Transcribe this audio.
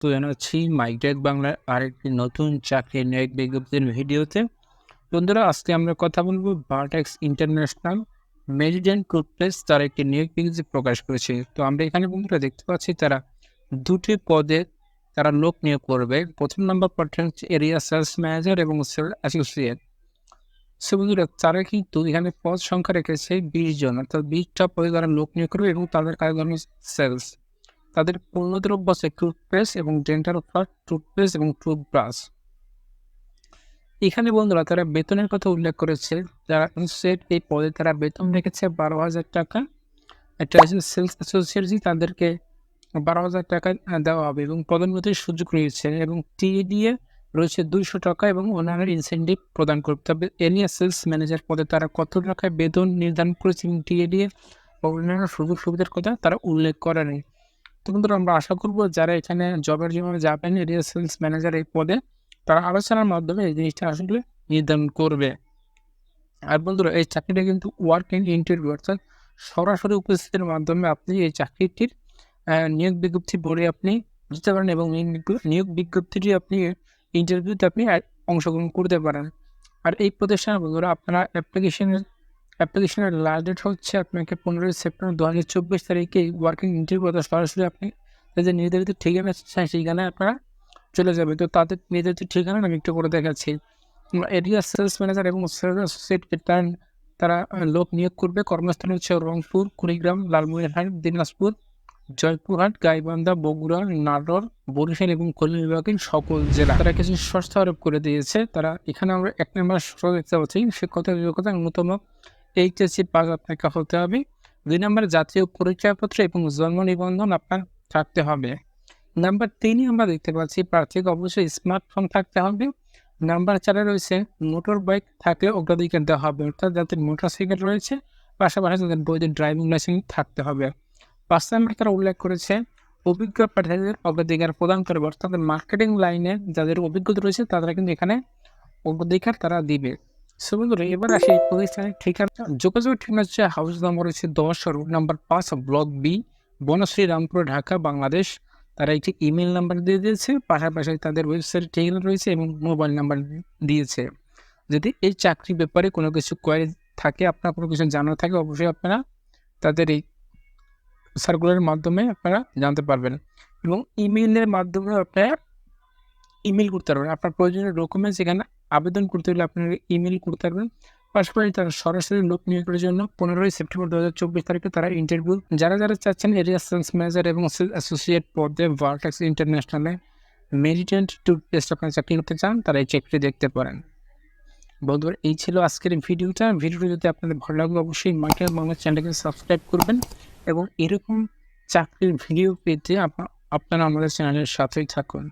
তো জানাচ্ছি মাইটেক বাংলার আরেকটি নতুন চাকরির নিয়োগ বিজ্ঞপ্তির ভিডিওতে। বন্ধুরা, আজকে আমরা কথা বলব বার্টেক্স ইন্টারন্যাশনাল মেরিডেন্ট টুথপ্লেস তার একটি নিয়োগ বিজ্ঞপ্তি প্রকাশ করেছে। তো আমরা এখানে বন্ধুরা দেখতে পাচ্ছি তারা দুটি পদে তারা লোক নিয়োগ করবে। প্রথম নম্বর পদটা হচ্ছে এরিয়া সেলস ম্যানেজার এবং সেল অ্যাসোসিয়েট সে বন্ধুরা, তারা কিন্তু এখানে পদ সংখ্যা রেখেছে বিশ জন, অর্থাৎ বিশটা পদে তারা লোক নিয়োগ করবে এবং তাদের কাজ সেলস তাদের পণ্যদ্রব্য আছে টুথপেস্ট এবং ডেন্টাল ফ্লাট টুথপেস্ট এবং টুথব্রাশ এখানে বন্ধুরা তারা বেতনের কথা উল্লেখ করেছে। যারা সেট এই পদে তারা বেতন রেখেছে বারো হাজার টাকা। একটা সেলস অ্যাসোসিয়েটজি তাদেরকে বারো হাজার টাকা দেওয়া হবে এবং পদোন্নতির সুযোগ রয়েছে এবং টিএডিএ রয়েছে দুইশো টাকা এবং অন্যান্য ইনসেন্টিভ প্রদান করবে। তবে এরিয়া সেলস ম্যানেজার পদে তারা কত টাকায় বেতন নির্ধারণ করেছে এবং টিএডিএ বা অন্যান্য সুযোগ সুবিধার কথা তারা উল্লেখ করেনি। তো বন্ধুরা আমরা আশা করব যারা এখানে জবের জন্য যাবেন এরিয়া সেলস ম্যানেজার এই পদে, তারা আলোচনার মাধ্যমে এই জিনিসটা আসলে নির্ধারণ করবে। আর বন্ধুরা, এই চাকরিটা কিন্তু ওয়ার্ক ইন ইন্টারভিউ অর্থাৎ সরাসরি উপস্থিতির মাধ্যমে আপনি এই চাকরিটির নিয়োগ বিজ্ঞপ্তি পড়ে আপনি দিতে পারেন এবং নিয়োগ- বিজ্ঞপ্তিটি আপনি ইন্টারভিউতে আপনি অংশগ্রহণ করতে পারেন। আর এই প্রতিষ্ঠানে বন্ধুরা আপনারা অ্যাপ্লিকেশনের অ্যাপ্লিকেশনের লাস্ট ডেট হচ্ছে আপনাকে পনেরোই সেপ্টেম্বর দু হাজার চব্বিশ তারিখে ওয়ার্কিং ইন্টারভিউ অর্থাৎ সরাসরি আপনি যে নির্ধারিত ঠিকানা চাই, সেইখানে আপনারা চলে যাবে তো তাদের নির্ধারিত ঠিকানা আমি একটু করে দেখাচ্ছি। এরিয়া সেলস ম্যানেজার এবং সেলস অ্যাসোসিয়েট তারা তারা লোক নিয়োগ করবে। কর্মস্থান হচ্ছে রংপুর, কুড়িগ্রাম, লালমনিরহাট, দিনাজপুর, জয়পুরহাট, গাইবান্ধা, বগুড়া, নাটোর, বরিশাল এবং খুলনা বিভাগের সকল জেলা। তারা কিছু সস্তা আরোপ করে দিয়েছে। তারা এখানে আমরা এক নম্বর দেখতে পাচ্ছি। শিক্ষকতা যোগ্যতা ন্যূনতম এইচএসসি পাস আপনাকে হতে হবে। দুই নম্বর জাতীয় পরিচয়পত্র এবং জন্ম নিবন্ধন আপনার থাকতে হবে। নাম্বার তিনে আমরা দেখতে পাচ্ছি প্রার্থীকে অবশ্যই স্মার্টফোন থাকতে হবে। নাম্বার চারে রয়েছে মোটর বাইক থাকলে অগ্রাধিকার দেওয়া হবে, অর্থাৎ যাদের মোটর সাইকেল রয়েছে, পাশাপাশি তাদের বৈধ ড্রাইভিং লাইসেন্স থাকতে হবে। পাঁচ নম্বর তারা উল্লেখ করেছে, অভিজ্ঞ প্রার্থীদের অগ্রাধিকার প্রদান করবে, অর্থাৎ মার্কেটিং লাইনে যাদের অভিজ্ঞতা রয়েছে, তারা কিন্তু এখানে অগ্রাধিকার তারা দিবে। সো এবার আসি প্রতিষ্ঠানের ঠিকানা। যোগাযোগের ঠিকানা হচ্ছে হাউস নম্বর হচ্ছে দশ রোড নাম্বার পাঁচ ব্লক বি বনশ্রী, রামপুর, ঢাকা, বাংলাদেশ। তারা একটি ইমেল নাম্বার দিয়ে দিয়েছে, পাশাপাশি তাদের ওয়েবসাইট ঠিকানা রয়েছে এবং মোবাইল নাম্বার দিয়েছে। যদি এই চাকরি ব্যাপারে কোনো কিছু কোয়ারি থাকে, আপনার কোনো কিছু জানার থাকে, অবশ্যই আপনারা তাদের এই সার্কুলারের মাধ্যমে আপনারা জানতে পারবেন। এবং ইমেইলের মাধ্যমে আপনারা ইমেল করতে পারবেন। আপনার প্রয়োজনীয় ডকুমেন্টস এখানে আবেদন করতে হলে আপনারা ইমেল করতে পারবেন পাশাপাশি তারা সরাসরি লোক নিয়োগের জন্য পনেরোই সেপ্টেম্বর দু হাজার চব্বিশ তারিখে তারা ইন্টারভিউ যারা যারা চাচ্ছেন এরিয়া সেলস ম্যানেজার এবং অ্যাসোসিয়েট পদে ভার্টেক্স ইন্টারন্যাশনালে মেরিটেন্ট টুথপেস্ট আপনারা চাকরি করতে চান, তারা এই চাকরি দেখতে পারেন। বন্ধুরা, এই ছিল আজকের ভিডিওটা। ভিডিওটি যদি আপনাদের ভালো লাগলে অবশ্যই মার্কেট বাংলা চ্যানেলকে সাবস্ক্রাইব করবেন এবং এরকম চাকরির ভিডিও পেতে আপনা- আপনারা আমাদের চ্যানেলের সাথেই থাকুন।